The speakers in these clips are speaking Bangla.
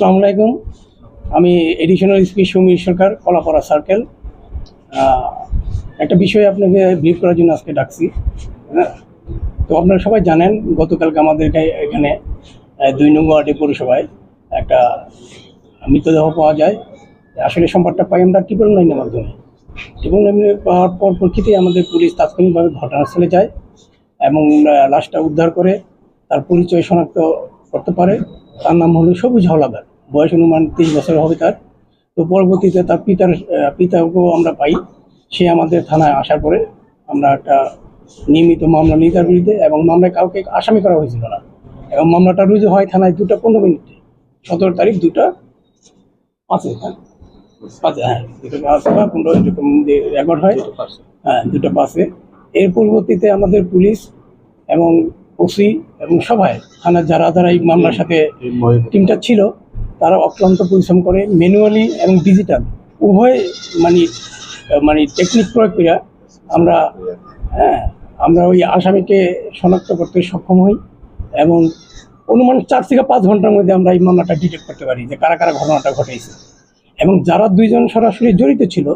আসসালামু আলাইকুম। আমি additional SP Samir Sarkar, Kalapara circle একটা বিষয়ে আপনাকে ব্রিফ করার জন্য আজকে ডাকছি। হ্যাঁ? তো আপনারা সবাই জানেন, গতকালকে আমাদের এখানে- দুই নং ওয়ার্ডে পৌরসভায় একটা মৃতদেহ পাওয়া যায়। আসলে সম্পদটা পাই আমরা ট্রিপল নাইনের মাধ্যমে। ট্রিপল লাইনে পাওয়ার পর প্রকৃতি আমাদের পুলিশ তাৎক্ষণিকভাবে ঘটনাস্থলে যায় এবং লাশটা উদ্ধার করে তার পরিচয় শনাক্ত করতে পারে। তার নাম হলো সবুজ হলাদার। বয়স অনুমান তিরিশ বছর হবে তার। তো পরবর্তীতে তার পিতার পিতাকেও আমরা পাই। সে আমাদের থানায় আসার পরে আমরা একটা নিয়মিত মামলা নিই তার বিরুদ্ধে এবং মামলায় কাউকে আসামি করা হয়েছিল না। এবং মামলাটা রুজু হয় থানায় দুটা পনেরো মিনিটে। সতেরো তারিখ দুটা পাঁচে হ্যাঁ। পাঁচে হ্যাঁ। দুটো পাঁচ বা পনেরো এরকম রেকর্ড হয়। হ্যাঁ দুটো পাঁচে। এর পরবর্তীতে আমাদের পুলিশ এবং ওসি এবং সবাই, থানার যারা যারা এই মামলার সাথে টিমটা ছিল, তারা অক্লান্ত পরিশ্রম করে ম্যানুয়ালি এবং ডিজিটাল। উভয় মানে মানে টেকনিক প্রয়োগ করে আমরা হ্যাঁ আমরা ওই আসামিকে শনাক্ত করতে সক্ষম হই এবং অনুমান চার থেকে পাঁচ ঘণ্টার মধ্যে আমরা এই মামলাটা ডিটেক্ট করতে পারি যে কারা কারা ঘটনাটা ঘটেছে। এবং যারা দুইজন সরাসরি জড়িত ছিল,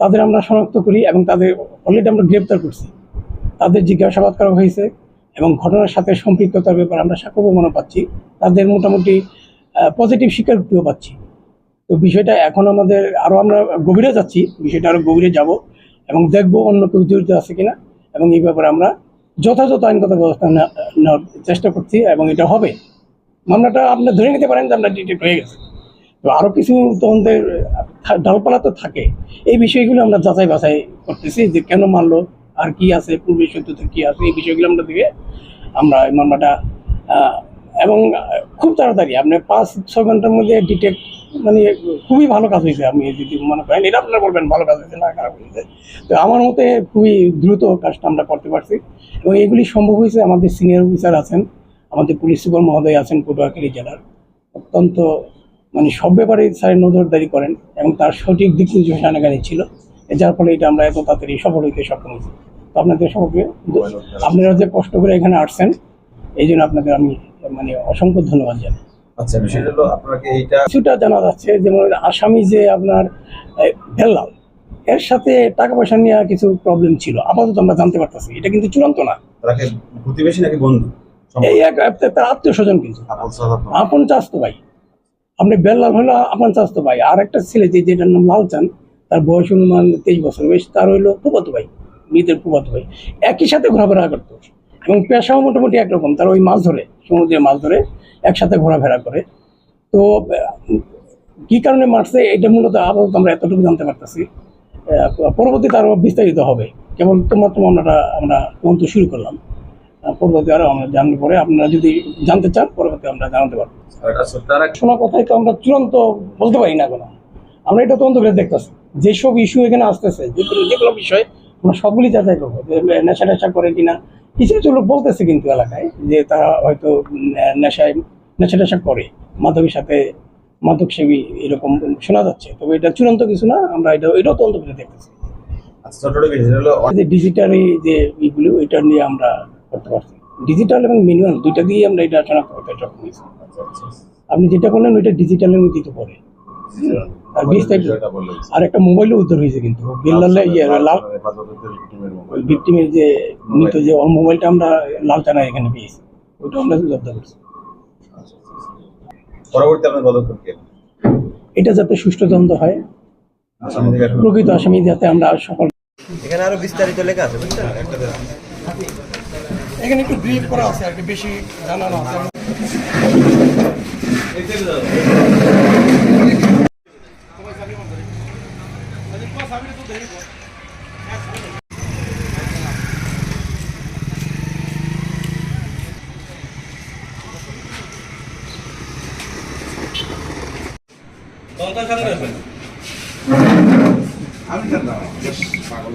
তাদের আমরা শনাক্ত করি এবং তাদের অলরেডি আমরা গ্রেপ্তার করছি। তাদের জিজ্ঞাসাবাদ করা হয়েছে এবং ঘটনার সাথে সম্পৃক্ততার ব্যাপারে আমরা সাক্ষ্য প্রমাণও পাচ্ছি। তাদের মোটামুটি পজিটিভ স্বীকারোক্তিও পাচ্ছি। তো বিষয়টা এখন আমাদের আরও আমরা গভীরে যাচ্ছি, বিষয়টা আরও গভীরে যাব এবং দেখব অন্য কেউ জড়িত আছে কিনা এবং এই ব্যাপারে আমরা যথাযথ আইনগত ব্যবস্থা নেওয়ার চেষ্টা করছি এবং এটা হবে। মামলাটা আপনি ধরে নিতে পারেন যে আমরা ডিটেক্ট হয়ে গেছে। তো আরও কিছু তদন্তের ডালপালা তো থাকে। এই বিষয়গুলো আমরা যাচাই বাছাই করতেছি যে কেন মারলো আর কি আছে, পূর্বে সত্যতা কি আছে, এই বিষয়গুলো আমরা দেখে আমরা এই মামলাটা এবং খুব তাড়াতাড়ি আপনি পাঁচ, ছ ঘণ্টার মধ্যে ডিটেক্ট মানে খুবই ভালো কাজ হয়েছে আপনি যদি মনে করেন, এটা আপনারা বলবেন, ভালো কাজ হয়েছে না, খারাপ হয়েছে। তো আমার মতে খুবই দ্রুত কাজটা আমরা করতে পারছি। এবং এগুলি সম্ভব হয়েছে, আমাদের সিনিয়র অফিসার আছেন, আমাদের পুলিশ সুপার মহোদয় আছেন, পটুয়াখালী জেলার। অত্যন্ত মানে সব ব্যাপারে স্যার নজরদারি করেন, এবং তার সঠিক দিক নির্দেশনাগারী ছিল। যার ফলে এটা আমরা এত তাড়াতাড়ি সফল হইতে সক্ষম হয়েছি। তো আপনাদের সকলকে আপনারা যে কষ্ট করে এখানে আসছেন এই জন্য আপনাদের আমি মানে অসংখ্য ধন্যবাদ জানাই। আচ্ছা বিষয়টা হলো আপনাকে এইটা কিছুটা জানা যাচ্ছে যেমন আসামি যে আপনার বেল্লাল এর সাথে টাকা পয়সা নিয়ে কিছু প্রবলেম ছিল। আপাতত আমরা জানতে পারতেছি এটা কিন্তু চূড়ান্ত না। প্রতিবেশী নাকি বন্ধু? এই এক তার আত্মীয় স্বজন কিন্তু। আপন চাস্তো ভাই। আপনি বেল্লাল হলো আপন চাস্ত ভাই। আর একটা ছেলে যে যেটার নাম লালচান তার বয়স অনুমান তেইশ বছর। বয়স তার হইল ফুপাতো ভাই মৃতের ফুপাতো ভাই। একই সাথে ঘোরাফেরা করতো। এবং পেশাও মোটামুটি একরকম। তার ওই মাছ ধরে সমুদ্রে মাছ ধরে একসাথে ঘোরাফেরা করে। তো কি কারণে মারছে এটা মূলত আপাতত আমরা এতটুকু জানতে পারতেছি। পরবর্তীতে আরও বিস্তারিত হবে। কেবল তোমার তো আমরা আমরা তদন্ত শুরু করলাম। পরবর্তী আরও আমরা জানার পরে। আপনারা যদি জানতে চান পরবর্তী আমরা জানাতে পারব। শোনা কথাই তো আমরা চূড়ান্ত বলতে পারি না কোনো আমরা এটা তদন্ত করে দেখতেছি। যেসব ইস্যু এখানে আসতেছে যে কোনো বিষয় আমরা সবগুলি যাচাই করব যে নেশা নেশা করে কিনা। কিছু কিছু লোক বলতেছে কিন্তু এলাকায় যে তারা হয়তো নেশায় নেশা নেশা করে। মাদকের সাথে মাদক সেবী এরকম শোনা যাচ্ছে। তবে এটা চূড়ান্ত কিছু না আমরা এটা এটাও তদন্ত করে দেখতেছি। আচ্ছা যে ডিজিটালি যে ইগুলো এটা নিয়ে আমরা করতে পারছি। ডিজিটাল এবং ম্যানুয়াল দুইটা দিয়ে আমরা এটা শনাক্ত করতে সক্ষম হয়েছি। আচ্ছা, আচ্ছা, আপনি যেটা বললেন ওইটা ডিজিটালের মধ্যে পড়ে। আর একটা মোবাইলও উদ্ধার হয়েছে কিন্তু। বিল্লালে ইয়ে লাল ভিক্টিমের যে মৃত যে ওর মোবাইলটা আমরা লাল টানায় এখানে পেয়েছি। ওইটা আমরা জব্দ করছি। পরবর্তী আপনার পদক্ষেপ এটা যাতে সুষ্ঠু দ্বন্দ্ব হয়। প্রকৃত আসামি যাতে আমরা সকল এখানে আরও বিস্তারিত লেখা আছে বুঝছেন এখানে একটু ব্রিফ করা আছে আর কি বেশি জানানো আছে। 高大上的粉，还没看到，也是八个。